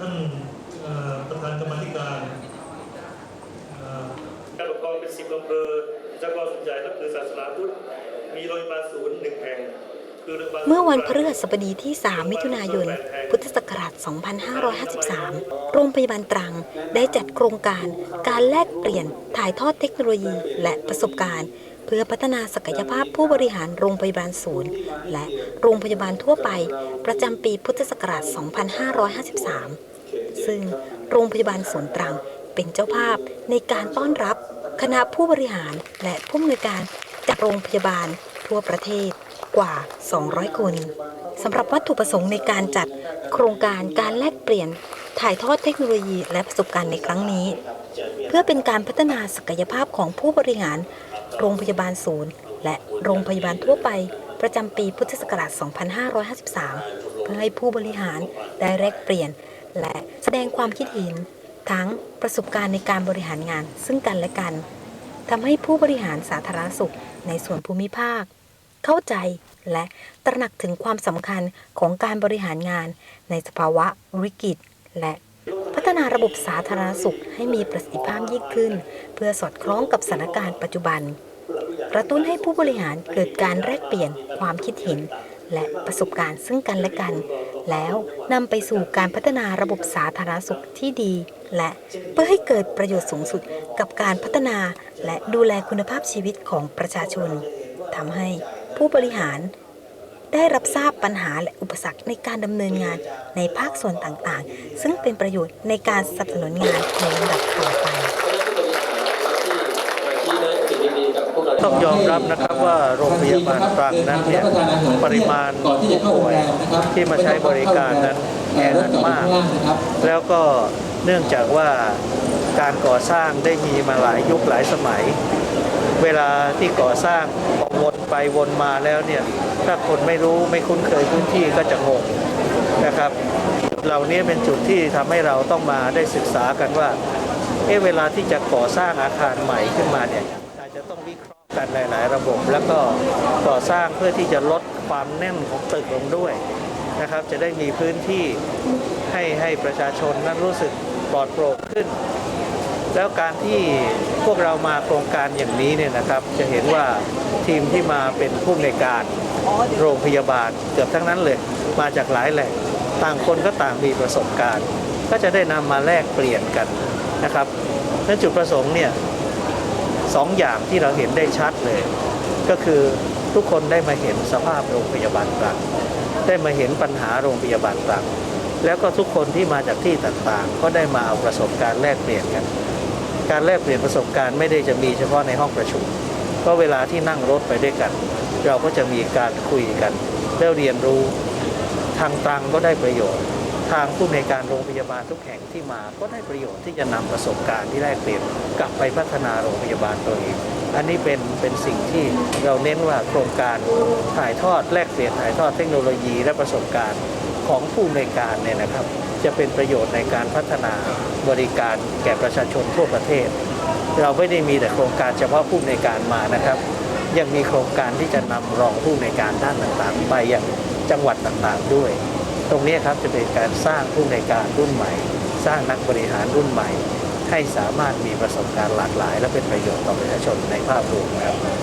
ท่านเอ่อประธานกรรมาธิการเอ่อการปกครองเป็นสิบอำเภอเฉพาะส่วนใหญ่ก็คือศาสนาพุทธมีโรงพยาบาลศูนย์หนึ่งแห่งคือโรงพยาบาลเมื่อวันพฤหัสบดีที่ 3 มิถุนายน พุทธศักราช 2553 โรงพยาบาลตรังได้จัดโครงการการแลกเปลี่ยนถ่ายทอดเทคโนโลยีและประสบการณ์ เพื่อพัฒนาศักยภาพผู้บริหารโรงพยาบาลศูนย์ และโรงพยาบาลทั่วไป ประจำปีพุทธศักราช 2553 ซึ่งโรงพยาบาลศูนตรังเป็นเจ้าภาพในการต้อนรับคณะผู้บริหารและผู้อำนวยการจากโรงพยาบาลทั่วประเทศกว่า 200 คนสำหรับวัตถุประสงค์ในการจัดโครงการการแลกเปลี่ยนถ่ายทอดเทคโนโลยีและประสบการณ์ในครั้งนี้ เพื่อเป็นการพัฒนาศักยภาพของผู้บริหาร โรงพยาบาลศูนย์ และโรงพยาบาลทั่วไป ประจำปีพุทธศักราช 2553 เพื่อให้ผู้บริหารได้แลกเปลี่ยน และแสดงความคิดเห็นทั้งประสบการณ์ในการบริหารงานซึ่งกันและกันทำให้ผู้บริหารสาธารณสุขในส่วนภูมิภาค เข้าใจและตระหนักถึงความสำคัญของการบริหารงานในสภาวะวิกฤตและพัฒนาระบบสาธารณสุขให้มีประสิทธิภาพยิ่งขึ้น เพื่อสอดคล้องกับสถานการณ์ปัจจุบัน กระตุ้นให้ผู้บริหารเกิดการแลกเปลี่ยนความคิดเห็น และประสบการณ์ซึ่งกันและกัน แล้วนำไปสู่การพัฒนาระบบสาธารณสุขที่ดี และเพื่อให้เกิดประโยชน์สูงสุดกับการพัฒนา และดูแลคุณภาพชีวิตของประชาชนทำให้ผู้บริหารได้รับทราบปัญหาและอุปสรรคในการดำเนินงานในภาคส่วนต่างๆ ซึ่งเป็นประโยชน์ในการสนับสนุนงานในลำดับต่อไป ต้องยอมรับนะครับว่าโรงพยาบาลตรังนั้นเนี่ยปริมาณผู้ป่วยที่มาใช้บริการนั้นแออัดมาก แล้วก็เนื่องจากว่าการก่อสร้างได้มีมาหลายยุคหลายสมัย เวลาที่ก่อสร้างวนไปวนมาแล้วเนี่ยถ้าคนไม่รู้ไม่คุ้นเคยพื้นที่ก็จะงงนะครับเหล่านี้เป็นจุดที่ทำให้เราต้องมาได้ศึกษากันว่าเอ๊ะเวลาที่จะก่อสร้างอาคารใหม่ขึ้นมาเนี่ยอาจจะต้องวิเคราะห์ กันหลาย ๆ ระบบ แล้วก็ก่อสร้างเพื่อที่จะลดความแน่นของตึกลงด้วยนะครับจะได้มีพื้นที่ให้ให้ประชาชนนั้นรู้สึกปลอดโปร่งขึ้น แล้วการที่พวกเรามาโครงการอย่างนี้เนี่ยนะครับจะเห็นว่าทีมที่มาเป็นผู้ในการโรงพยาบาลเกือบทั้งนั้นเลยมาจากหลายแหล่งต่างคนก็ต่างมีประสบการณ์ ก็จะได้นำมาแลกเปลี่ยนกันนะครับและจุดประสงค์เนี่ย สองอย่างที่เราเห็นได้ชัดเลย ก็คือทุกคนได้มาเห็นสภาพโรงพยาบาลตรังได้มาเห็นปัญหาโรงพยาบาลตรังแล้วก็ทุกคนที่มาจากที่ต่างๆ ก็ได้มาเอาประสบการณ์แลกเปลี่ยนกัน การแลกเปลี่ยนประสบการณ์ไม่ได้จะมีเฉพาะในห้องประชุม เพราะเวลาที่นั่งรถไปด้วยกัน เราก็จะมีการคุยกันแล้วเรียนรู้ทางตังก็ได้ประโยชน์ ทางผู้ในการโรงพยาบาลทุกแห่งที่มาก็ได้ประโยชน์ที่จะนำประสบการณ์ที่แลกเปลี่ยนกลับไปพัฒนาโรงพยาบาลตัวเอง อันนี้เป็นเป็นสิ่งที่เราเน้นว่าโครงการถ่ายทอดแลกเปลี่ยนถ่ายทอดเทคโนโลยีและประสบการณ์ของผู้ในการเนี่ยนะครับ จะเป็นประโยชน์ในการพัฒนาบริการแก่ประชาชนทั่วประเทศ เราไม่ได้มีแต่โครงการเฉพาะผู้ในการมานะครับ ยังมีโครงการที่จะนำรองผู้ในการด้านต่างๆ ไปยังจังหวัดต่างๆด้วย ตรงนี้ครับจะเป็นการสร้างผู้ในการรุ่นใหม่ สร้างนักบริหารรุ่นใหม่ ให้สามารถมีประสบการณ์หลากหลาย และเป็นประโยชน์ต่อประชาชนในภาพรวมครับ